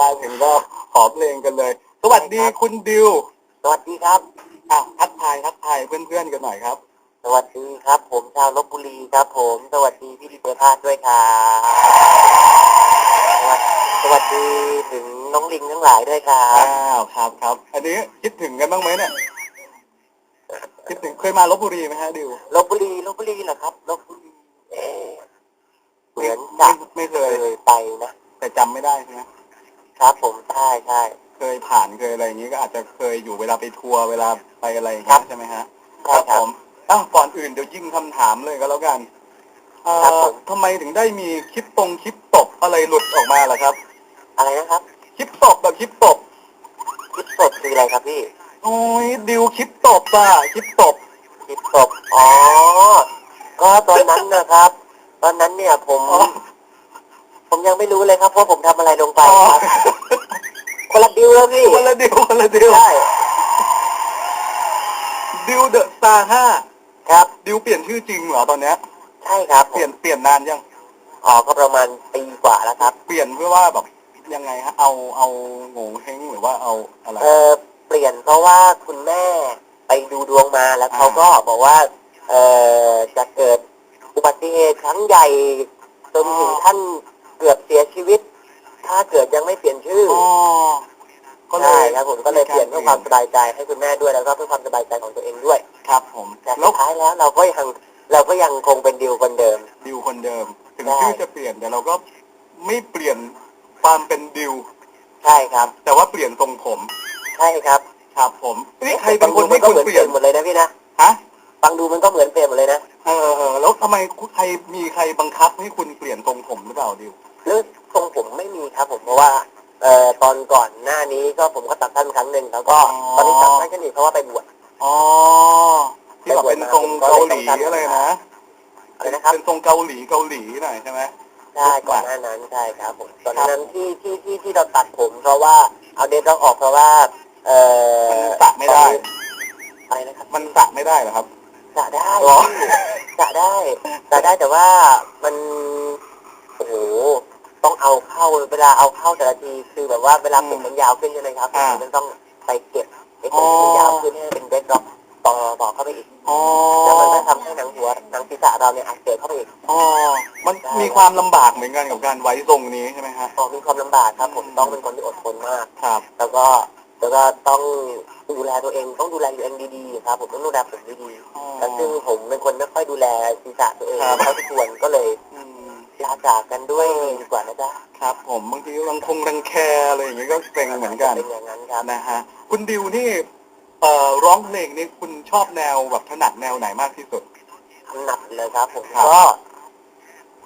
มาถึงก็ขอเพลงกันเลย สวัสดีคุณดิว สวัสดีครับอะทักทายทักทายเพื่อนๆกันหน่อยครับ สวัสดีครับ ผมชาวลบบุรีครับ ผม สวัสดีพี่ดิเปอร์พาสด้วยครับสวัสสวัสดีถึงน้องลิงทั้งหลายด้วยครัอ้าบ วครับครับ อันนี้คิดถึงกันบ้างไหมเนี่ย คิดถึงเคยมาลบบุรีไหมฮะดิวลบบุรีลบบุรีเหรอครับลบบุรีเอ๊ะเหมือนไม่จะไม่เคเคยยไปนะแต่จำไม่ได้ใช่ไหม ครับผมใช่ใช่เคยผ่านเคยอะไรอย่างนี้ก็อาจจะเคยอยู่เวลาไปทัวร์เวลาไปอะไรอย่างครัเงี้บ ยใช่ไหมฮะใช่ครับผมอ้าวก่อนอื่นเดี๋ยวยิงคำถามเลยก็แล้วกันเอ่ครับอผม ทำไมถึงได้มีคลิปตรงคลิปตบอะไรหลุดออกมาล่ะครับอะไรนะครับคลิปตบแบบคลิปตบคลิปสดคืออะไรครับพี่โอ้ยดิวคลิปตบอะคลิปตบคลิปสดอ๋อ ก็ตอนนั้นนะครับ ตอนนั้นเนี่ยผม อ๋อ ผมยังไม่รู้เลยครับว่าผมทำอะไรลงไปอ๋อครับคนละดิวแล้วพี่คนละดิวคนละดิวใช่ดิวเดอะสตาร์ห้าครับ ดิวเปลี่ยนชื่อจริงเหรอตอนเนี้ยใช่ครับเปลี่ยนเปลี่ยนนานยัง อ๋อก็ประมาณปีกว่าแล้วครับ เปลี่ยนเพื่อว่าแบบยังไงฮะเอาเอาโง่เฮงหรือว่าเอาอะไร เออเปลี่ยนเพราะว่าคุณแม่ไปดูดวงมาแล้วอ่าเขาก็บอกว่า เออจะเกิดอุบัติเหตุครั้งใหญ่จนถึงขั้น เกือบเสียชีวิต ถ้าเกิดยังไม่เปลี่ยนชื่ออ๋อก็เลใช่ยครับผมก็เลยเปลี่ยนเพื่อความสบายใจให้คุณแม่ด้วยแล้วก็เพื่อความสบายใจของตัวเองด้วยครับผมแต่แล้สุวดท้ายแล้วเราก็ยังเราก็ยังคงเป็นดิวคนเดิม ดิวคนเดิม ถึงใช่ชื่อจะเปลี่ยนแต่เราก็ไม่เปลี่ยนความเป็นดิว ใช่ครับ แต่ว่าเปลี่ยนทรงผมใช่ครับครับผมนี่ใครเป็นคนให้ก็คุณเหมือนเปเปลี่ลี่ยยนนหมดเลยนะพี่นะ ฮะ ฟังดูมันก็เหมือนเปลี่ยนหมดเลยนะ เออเออแล้วทำไมใครมีใครบังคับให้คุณเปลี่ยนทรงผมหรือเปล่าดิวเรื่องทรงผมไม่มีครับผมเพราะว่าเอ่อตอนก่อนหน้านี้ก็ผมก็ตัดสั้นครั้งหนึ่งแล้วก็อ๋อตอนนี้ตัดสั้นแค่นี้เพราะว่าไปบวชอ๋อที่แบบเป็นทรงเกาหลีอะไรนะอะไรนะครับเป็นทรงเกาหลีเกาหลีหน่อยใช่ไหมใช่ก่อนหน้านั้นใช่ครับผมตอนนั้นที่ที่ที่ที่เราตัดผม เพราะว่าเอาเดทเราออกเพราะว่า เอ่อมันสระไม่ได้อะไรนะครับมันสระไม่ได้เหรอครับ สระได้อ๋อสระได้สระได้แต่ว่ามันโอ้โหต้องเอาเข้าเวลาเอาเข้าแต่ละทีคือแบบว่าเวลาผมมันยาวขึ้นใช่ไหมครับมั นต้องไปเก็บไอ้ผมมันยาวขึ้นให้เป็นเดทล็อกต่อต่อเข้าไปอีกอ๋อแล้วมันก็ทำให้หนังหัวหนังศีรษะเราเนี่ยอักเสบเข้าไปอีกอ๋อมันมีความลำบากเหมือนกันกับการไว้ทรงนี้ใช่ไหมฮะพอมีความลำบากครับ ผมต้องเป็นคนที่อดทนมาก ครับ แล้วก็ แล้วก็ต้องดูแลตัวเองต้องดูแลตัวเองดีๆครับ ผมต้องดูแลผมดีอ๋อๆแล้วซึ่งผมเป็นคนไม่ค่อยดูแลศีรษะตัวเองครับเท่าที่ควรก็เลยอืมลาจากกันด้วยดีกว่านะจ๊ะครับ ผมบางทีรังคงรังแคอะไรอย่างเงี้ยก็เป็นเหมือนกันเป็นอย่างนั้นครับนะฮะคุณดิวนี่เอ่อร้องเพลงนี่คุณชอบแนวแบบถนัดแนวไหนมากที่สุดถนัดเลยครับ ผมครับก็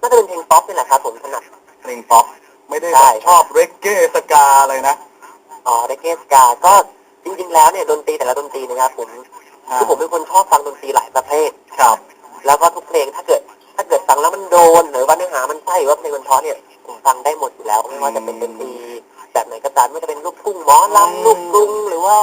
น่าจะเป็นเพลงป๊อปนี่แหละครับ ผมถนัดเพลงป๊อปไม่ได้แบใช่บชอบเรกเก้สกาอะไรนะ อ๋อเดเกสกาก็จริง ๆ แล้วเนี่ยดนตรีแต่ละดนตรีนะครับผมคือผมเป็นคนชอบฟังดนตรีหลายประเภทครับ แล้วก็ทุกเพลงถ้าเกิด ถ้าเกิดฟังแล้วมันโดน หรือว่าเนื้อหามันใช่หรือว่าเพลงมันเพราะเนี่ยผมฟังได้หมดอยู่แล้วไม่ว่าจะเป็นดนตรีแบบไหนก็ตามไม่ว่าจะเป็นลูกทุ่งหมอลำลูกกรุงหรือว่า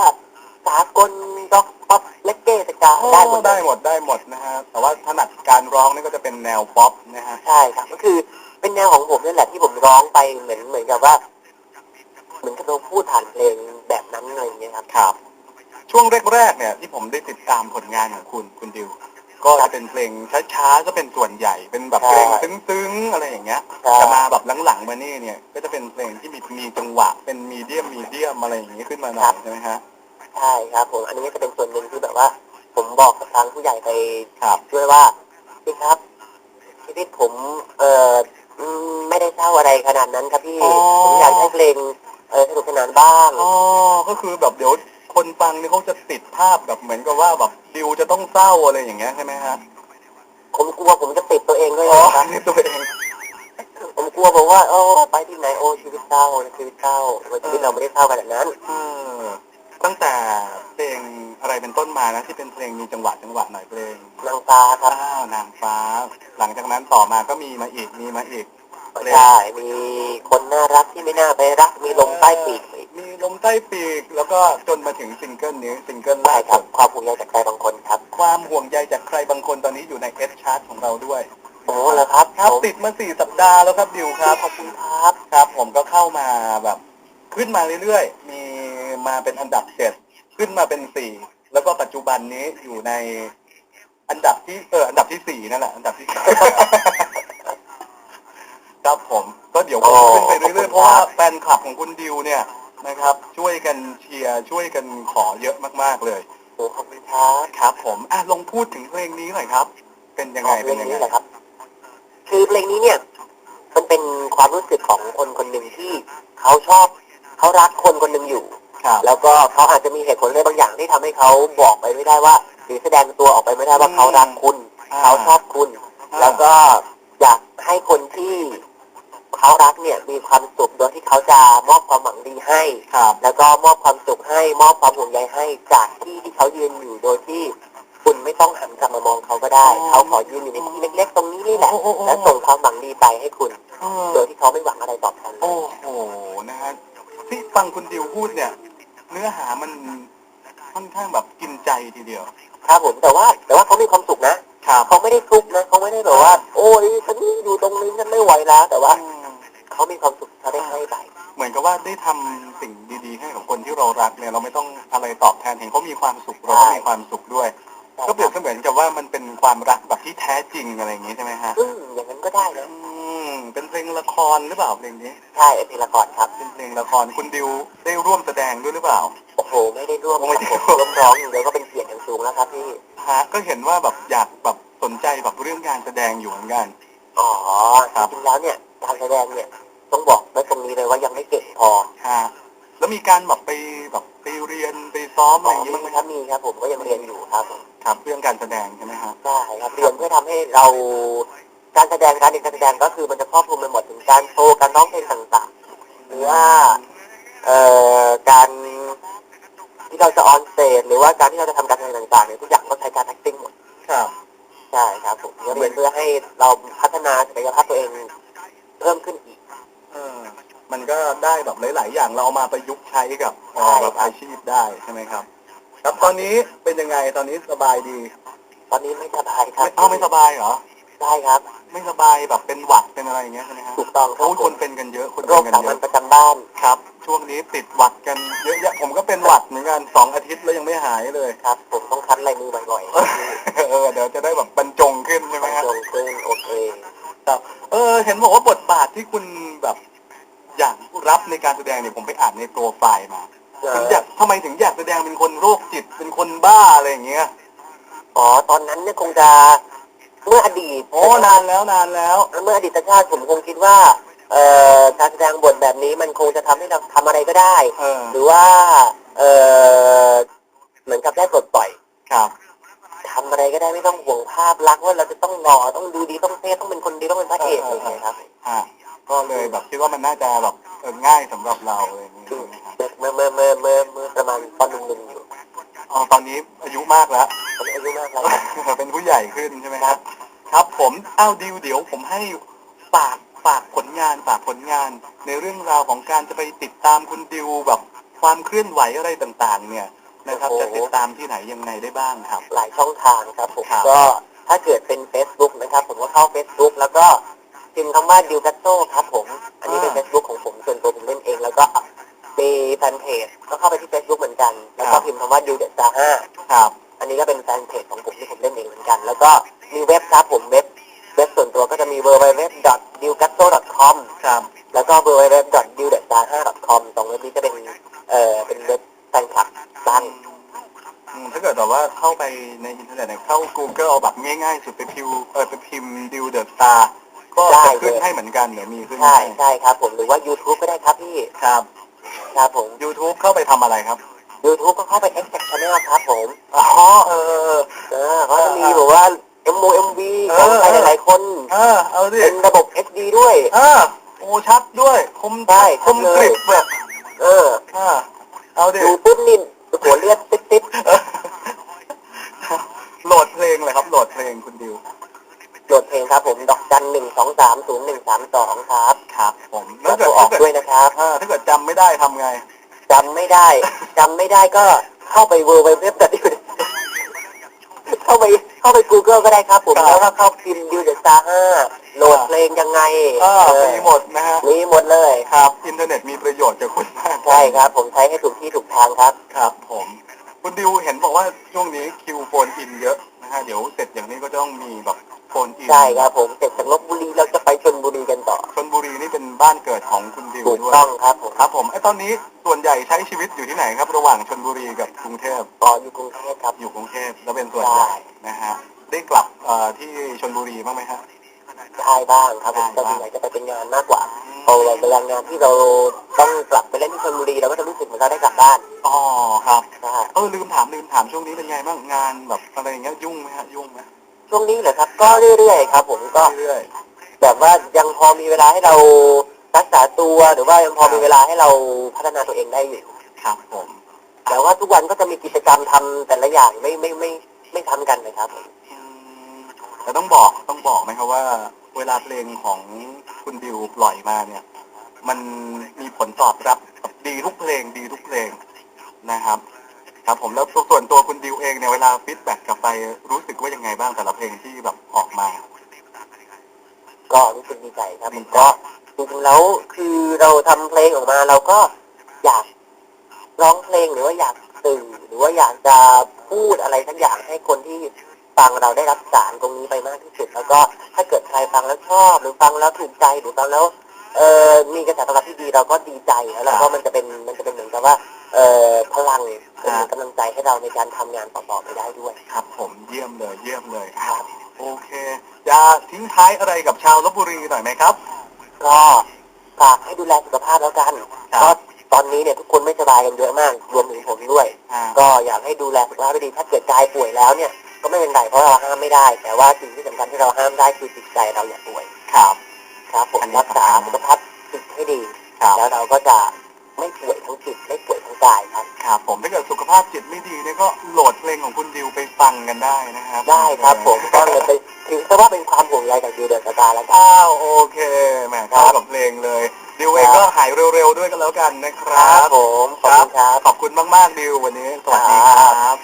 สากลร็อกป๊อปเลกเก้สกาได้หมดเลยได้หมดได้หมดนะฮะแต่ว่าถนัดการร้องนี่ก็จะเป็นแนวป๊อปนะฮะใช่ครับก็คือเป็นแนวของผมนั่นแหละที่ผมร้องไปเหมือนเหมือนกับว่า เหมือนกับเราพูดผ่านเพลงแบบนั้นอะไรอย่างเงี้ยครับ ครับ ช่วงแรกๆเนี่ยที่ผมได้ติดตามผลงานของคุณคุณดิว ก็จะเป็นเพลงช้าๆก็เป็นส่วนใหญ่เป็นแบบเพลงใช่ซึ้งๆอะไรอย่างเงี้ยใช่ แต่มาแบบหลังๆมานี่เนี่ยก็จะเป็นเพลงที่มีมีจังหวะเป็นมีเดียมมีเดียมอะไรอย่างเงี้ยขึ้นมาหน่อยใช่ไหมฮะ ใช่ครับผมอันนี้ก็จะเป็นส่วนหนึ่งที่แบบว่า ผมบอกกับทางผู้ใหญ่ไปครับ ด้วยว่าพี่ครับชีวิตผมเอ่ออืมไม่ได้เศร้าอะไรขนาดนั้นครับพี่อ๋อ ผมอยากให้เพลงเออสนุกสนานบ้างอ๋อก็คือแบบเดี๋ยวคนฟังนี่เขาจะติดภาพแบบเหมือนกับว่าแบบดิวจะต้องเศร้าอะไรอย่างเงี้ยใช่ไหมฮะผมกลัวผมจะติดตัวเองด้วยอ๋อนะครับนี่ตัวเองผมกลัวผมว่าโอ้ไปที่ไหนโอ้ชีวิตเศร้าชีวิตเศร้าวันชีวิตเราไม่ได้เศร้าขนาดนั้นเออตั้งแต่เพลงอะไรเป็นต้นมานะที่เป็นเพลงมีจังหวะจังหวะหน่อยเพลงนางฟ้าครับอ้าวนางฟ้า หลังจากนั้นต่อมาก็มีมาอีกมีมาอีกเพลง ใช่มีคนน่ารักที่ไม่น่าไปรัก มีลมใต้ปีกอีกมีลมใต้ปีก แล้วก็จนมาถึงซิงเกิลนี้ซิงเกิลแรใช่กครับความภูมิใจจากใครบางคนครับ ความห่วงใยจากใครบางคนตอนนี้อยู่ในเอสชาร์ตของเราด้วยโอ้แล้วครับครับผมติดมาสี่สัปดาห์แล้วครับดิวครับขอบคุณครับครับ ผมก็เข้ามาแบบ ขึ้นมาเรื่อยๆ มีมาเป็นอันดับเจ็ดขึ้นมาเป็นสี่แล้วก็ปัจจุบันนี้อยู่ในอันดับที่เอออันดับที่สี่นั่นแหละอันดับที่ ครับผม ก็เดี๋ยวผมขึ้นไปเรื่อยๆเพราะว่าแฟนคลับของคุณดิวเนี่ยนะครับ ช่วยกันเชียร์ช่วยกันขอเยอะมากๆเลยโอ้ขอบคุณครับครับผมอะลองพูดถึงเพลงนี้หน่อยครับ เป็นยังไงเพลเป็นงยังไงนี้แหละครับ คือเพลงนี้เนี่ย มันเป็นความรู้สึกของคนคนหนึ่งที่เขาชอบเขารักคนคนหนึ่งอยู่ ครับ แล้วก็เขาอาจจะมีเหตุผลอะไรบางอย่างที่ทำให้เขาบอกไปไม่ได้ว่า หรือแสดงตัวออกไปไม่ได้ว่าอืมเขารักคุณ อ่า เขาชอบคุณอ่าแล้วก็อยากให้คนที่ เขารักเนี่ยมีความสุขโดยที่เขาจะมอบความหวังดีให้ ครับ แล้วก็มอบความสุขให้มอบความห่วงใยให้จากที่ที่เขายืนอยู่โดยที่คุณไม่ต้องหันกลับมามองเขาก็ได้อ๋อเขาขอยืนอยู่ในที่เล็ก ๆ ตรงนี้นี่แหละโอ้โอ้โอ้และส่งความหวังดีไปให้คุณเออโดยที่เขาไม่หวังอะไรตอบแทนเลโอ้ยโหนะฮะที่ฟังคุณดิวพูดเนี่ย เนื้อหามันค่อนข้างแบบกินใจทีเดียว ครับผมแต่ว่าแต่ว่าเขามีความสุขนะครับเขาไม่ได้ทุกข์นะเขาไม่ได้แบบว่า โอ้ยฉันอยู่ตรงนี้ฉันไม่ไหวแล้วแต่ว่า อืม เขามีความสุขเขาได้ให้ไปเหมือนกับว่าได้ทำสิ่งดีๆ ให้กับคนที่เรารักเนี่ยเราไม่ต้องอะไรตอบแทนเห็นเขามีความสุขเราก็มีความสุขด้วย ก็เปรียบเสมือนกับว่ามันเป็นความรักแบบที่แท้จริงอะไรอย่างนี้ใช่ไหมฮะอืมอย่างนั้นก็ได้นะอืมเป็นเพลงละครหรือเปล่าเพลงนี้ ใช่เป็นเพลงละครครับ เป็นเพลงละครคุณดิวได้ร่วมแสดงด้วยหรือเปล่า โอ้โห ไม่ได้ร่วมไม่ได้ครับร่วมร่วมร้องอย่างเดียวก็เป็นเกียรติอย่างสูงแล้วครับพี่ฮะก็เห็นว่าแบบอยากแบบสนใจแบบเรื่องงานแสดงอยู่เหมือนกัน อ๋อครับ จริงๆแล้วเนี่ย การแสดงเนี่ย ต้องบอกไว้ตรงนี้เลยว่ายังไม่เก่งพอฮะแล้วมีการแบบไปแบบไปเรียนไปซ้อมอะอ๋ไรออย่างนี้มีบ้างไหมคครัรับบมีครับ ผมก็ยังเรียนอยู่ครับครับเรื่องการแสดงใช่ไหมฮะใช่ครับเรียนเพื่อทำให้เราการแสดงการเรียนการแสดงก็คือมันจะครอบคลุมไปหมดถึงการโชว์การร้องเพลงต่างๆ หรือว่าเอ่อการที่เราจะออนสเตจหรือว่าการที่เราจะทำการแสดงต่างๆเนี่ยทุกอย่างก็ใช้การ acting หมด ครับ ใช่ครับผมเรียนเพื่อให้เราพัฒนาศักยภาพตัวเองเพิ่มขึ้นอีกเออมันก็ได้แบบหลาย ๆ อย่างเราเอามาประยุกต์ใช้กับเอ่อใช่แบบอาชีพได้ใช่ไหมครับ ครับตอนนี้เป็นยังไงตอนนี้สบายดีตอนนี้ไม่สบายครับไม่เอ้าไม่สบายเหรอใช่ครับ ไม่สบายแบบเป็นหวัดเป็นอะไรอย่างเงี้ยใช่ไหมฮะถูกต้องครัโอ้บยผคนมเป็นกันเยอะคนโรเป็นคกันสาเยมัญอะประจำบ้าน ครับ ช่วงนี้ติดหวัดกันเยอะแยะผมก็เป็นหวัดเหมือนกันสองอาทิตย์แล้วยังไม่หายเลย ครับ ผมต้องคัดลายมือบ่อยๆครับเออเดี๋ยวจะได้แบบบรรจงขึ้นใช่ไหมพี่ฮะลงขึ้นโอเค ครับเออ เห็นบอกว่าบทบา ทที่คุณแบบอยากรับในการแสดงเนี่ยผมไปอ่านในโปรไฟล์มาถึงอยากทำไมถึงอยากแสดงเป็นคนโรคจิตเป็นคนบ้าอะไรอย่างเงี้ยอ๋อตอนนั้นเนี่ยคงจะเมื่ออดีตโอ้นานแล้วนานแล้ว เมื่ออดีตชาติผมคงคิดว่าเอ่อการแสดงบทแบบนี้มันคงจะทำให้เราทำอะไรก็ได้เออหรือว่าเอ่อเหมือนกับได้ปลดปล่อยครับทำอะไรก็ได้ไม่ต้องห่วงภาพลักษณ์ว่าเราจะต้องหล่อต้องดูดีต้องเท่ต้องเป็นคนดีต้องเป็นพระเอกอะไรอย่างเงี้ยครับฮะ ก็เลยแบบคิดว่ามันน่าจะแบบเออง่ายสำหรับเราอะไรอย่างเงี้ยคือใช่ไหมครับเมื่อเมื่อเมื่อเมื่อเมื่อประมาณตอนหนึ่งอยู่อ๋อตอนนี้อายุมากแล้วอนนี้อายุมากแล้วครับ เป็นผู้ใหญ่ขึ้นใช่ไหมครับ ครับผมอ้าวดิวเดี๋ยวผมให้ฝากฝากผลงานฝากผลงาน ในเรื่องราวของการจะไปติดตามคุณดิวแบบความเคลื่อนไหวอะไรต่างๆ เนี่ยนะครับจะติดตามที่ไหนยังไงได้บ้างครับ หลายช่องทางครับผมครับ ก็ถ้าเกิดเป็น Facebook นะครับ ผมก็เข้า Facebook แล้วก็ พิมพ์คำว่าดิวกัตโต้ครับผม อันนี้เป็น Facebook ของผมส่วนตัวผมเล่นเอง แล้วก็มีแฟนเพจก็เข้าไปที่ Facebook เหมือนกัน แล้วก็พิมพ์คำว่าดิวเดอะสตาร์ห้าครับ อันนี้ก็เป็นแฟนเพจของผมที่ผมเล่นเองเหมือนกัน แล้วก็มีเว็บครับผมเว็บเว็บส่วนตัวก็จะมี w w w d i w g a t t o c o m ครับ แล้วก็ w w w d i w d e s t a r 5 com ตรงเว็บนี้จะเป็น เอ่อ เป็นเว็บแฟนคลับบ้างอืมถ้าเกิดแบบว่าเข้าไปในอินเทอร์เน็ตเนี่ยเข้า Google เอาแบบง่ายๆ สุดไปพิวเออไปพิมพ์ดิวเดอะสตาร์ก็ได้จะ ขึ้นเลยให้เหมือนกันเดี๋ยวมีขึ้นใช่ให้ใช่ครับผมหรือว่า YouTube ก็ได้ครับพี่ครับครับผม YouTube เข้าไปทำอะไรครับ YouTube ก็เข้าไป Exact Channel ครับผมอ๋อเออเออเออเขาจะมีแบบว่า M O M V เอของอใครหลายๆคนเออเอาสิเป็นระบบ HD ด้วยเออโอ้ชัดด้วยคมใช่คมกริบแบบเออเออเอาดิดูปุ๊บนี่หัวเลือดติ๊ดติ๊ดเออโหลดเพลงเลยครับโหลดเพลงคุณดิว โหลดเพลงครับ ผมดอกจันหนึ่งสองสามศูนย์หนึ่งสามสองครับ ครับ ผมแล้ถ้าวเกิดโทรออถ้ากเกิดด้วยนะครับเออถ้าเกิดจำไม่ได้ทำไง จำไม่ได้จำไม่ได้ก็เข้าไปเวอร์ไวเว็บแต่เข้าไปเข้าไป Google ก็ได้ครับ ผมครับ แล้วก็เข้าพิมพ์ดิวเดอะสตาร์ห้าโหลดเพลงยังไงเออเออมีหมดนะฮะ มีหมดเลยครับ อินเทอร์เน็ตมีประโยชน์กับคุณมากใช่ครับ ผมใช้ให้ถูกที่ถูกทางครับ ครับผม คุณดิวเห็นบอกว่าช่วงนี้คิวโฟนอินเยอะนะฮะ เดี๋ยวเสร็จอย่างนี้ก็ต้องมีแบบ โฟนอินใช่ครับผมเสร็จจากลบบุรีเราจะไปชลบุรีกันต่อชนบุรีนี่เป็นบ้านเกิดของคุณดิวถูกด้วยต้องครับผมครับผมไอ้ตอนนี้ส่วนใหญ่ใช้ชีวิตอยู่ที่ไหนครับ ระหว่างชนบุรีกับกรุงเทพต่ออยู่กรุงเทพครับ อยู่กรุงเทพแล้วเป็นส่วนใหญ่นะฮะได้กลับเอ่อที่ชนบุรีบ้างไหมฮะ ได้บ้างครับผมได้แต่บ้าง ส่วนใหญ่จะไปเป็นงานมากกว่าพอเวลางานที่เราต้องกลับไปเล่นที่ชลบุรีเราก็จะรู้สึกเหมือนเราได้กลับบ้านอ๋อครับใช่เออลืมถามลืมถามช่วงนี้เป็นไงบ้างงานแบบอะไรอย่างเงี้ย ช่วงนี้เหรอครับ ก็เรื่อยๆครับ ผมก็เรื่อยแบบว่ายังพอมีเวลาให้เรารักษาตัวหรือว่ายังพอมีเวลาให้เราพัฒนาตัวเองได้อยู่ๆครับผมแต่ว่าทุกวันก็จะมีกิจกรรมทำแต่ละอย่างไม่ไม่ไม่ไม่ทำกันเลยครับผมอืมแต่ต้องบอกต้องบอกไหมครับว่า เวลาเพลงของคุณดิวปล่อยมาเนี่ย มันมีผลตอบรับแบบดีทุกเพลงดีทุกเพลงนะครับ ครับผมแล้วส่วนตัวคุณดิวเองเนี่ยเวลาฟีดแบ็กกลับไปรู้สึกว่ายังไงบ้างแต่ละเพลงที่แบบออกมา ก็รู้สึกดีใจครับผมใจก็จริงๆแล้วคือเราทำเพลงออกมาเราก็อยากร้องเพลงหรือว่าอยากสื่อหรือว่าอยากจะพูดอะไรสักอย่างให้คนที่ฟังเราได้รับสารตรงนี้ไปมากที่สุด แล้วก็ถ้าเกิดใครฟังแล้วชอบ หรือฟังแล้วถูกใจหรือฟังแล้วเออมีกระแสตอบรับที่ดีเราก็ดีใจแล้วเราก็มันจะเป็นมันจะเป็นเหมือนกับว่า เออพลัง เป็นเหมือนกำลังใจให้เราในการทำงานต่อๆไปได้ด้วย ครับ ผมเยี่ยมเลยเยี่ยมเลยครับ โอเคจะทิ้งท้ายอะไรกับชาวลบบุรีหน่อยไหมครับ ก็ฝากให้ดูแลสุขภาพแล้วกันครับ ก็ตอนนี้เนี่ยทุกคนไม่สบายกันเยอะมาก รวมถึงผมด้วย อ่าก็อยากให้ดูแลสุขภาพให้ดี ถ้าเกิดกายป่วยแล้วเนี่ย ก็ไม่เป็นไรเพราะเราห้ามไม่ได้ แต่ว่าสิ่งที่สำคัญที่เราห้ามได้คือจิตใจเราอย่าป่วย ครับ ครับผมอันนี้รักษาสำคัญนะ สุขภาพจิตให้ดี ครับ แล้วเราก็จะ ไม่ป่วยทั้งจิตไม่ป่วยทั้งกายครับ ครับผมถ้าเกิดสุขภาพจิตไม่ดีเนี่ยก็โหลดเพลงของคุณดิวไปฟังกันได้นะครับได้ครับผมก็เลยไปถือซะว่าเป็นความห่วงใยจากยูเดอร์สตาร์แล้วกันอ้าวโอเคแหมเข้ากับเพลงเลยดิวเองก็หายเร็วๆด้วยกันแล้วกันนะคครัรับบผมขอบคุณครับขอบคุณมากๆดิววันนี้สวัสดีคครัรับบ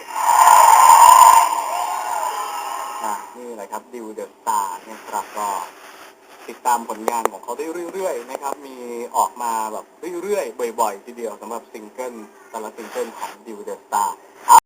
อะนี่แหละครับดิวเดอะสตาร์นะครับก็ ติดตามผลงานของเขาได้เรื่อยๆนะครับ มีออกมาแบบเรื่อยๆ บ่อยๆ ทีเดียวสำหรับซิงเกิลแต่ละซิงเกิลของดิวเดอร์สตาร์